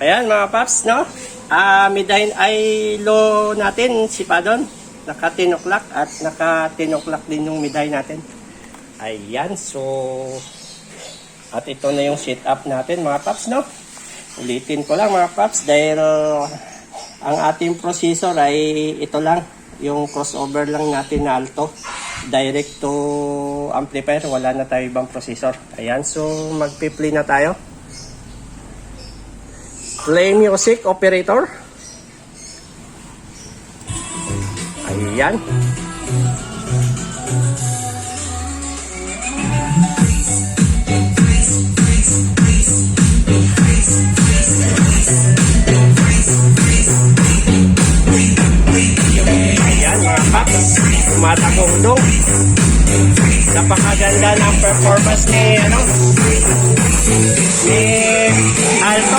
Ayan mga paps, no? Ah, midahin ay low natin si Padon. Naka 10 o'clock at naka 10 o'clock din yung miday natin. Ayan, so at ito na yung setup natin mga paps, no? Ulitin ko lang mga paps dahil ang ating processor ay ito lang, yung crossover lang natin na alto. Direct to amplifier, wala na tayo ibang processor. Ayan, so magpi-play na tayo. Play music operator. Ayan. Ayan mga paps, tumatagundong. Napakaganda ng performance ni ano ni Alto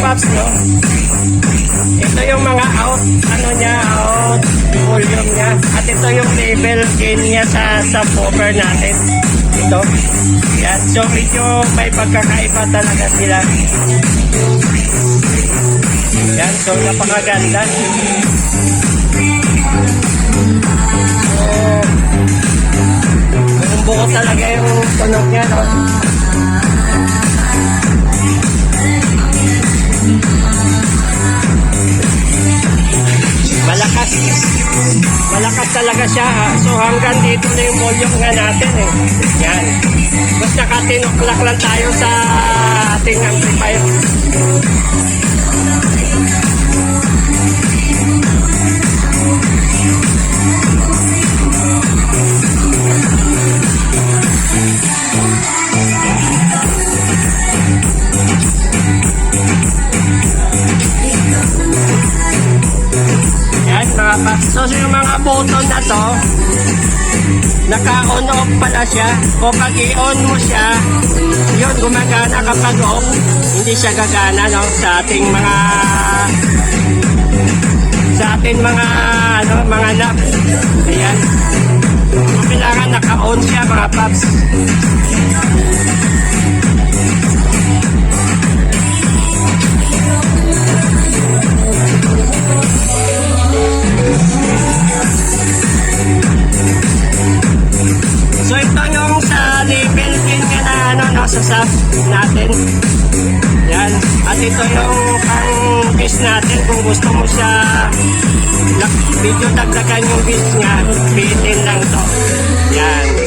paps, no? Ito yung mga out, ano niya, out volume niya. At ito yung level gain niya sa subwoofer natin. Ito. Yan. So medyo may pagkakaiba talaga sila. Yan. So napakaganda. So, buo talaga yung tunog niya, no? Malakas. Talaga siya. Ha? So hanggang dito na yung volume nga natin eh. Yan. Basta naka 10 o'clock lang tayo sa ating amplifier. Paps. So yung mga button na to, naka-on off pala siya. O pag i-on mo siya, yun gumagana kapag off. Hindi siya gagana no, sa ating mga sa ating mga ano, mga knob. Ayan. So, kailangan naka-on siya mga paps. Sub natin. Yan. At ito yung pang base natin kung gusto mo siya medyo dagdagan yung base niya, bitin lang to. Yan.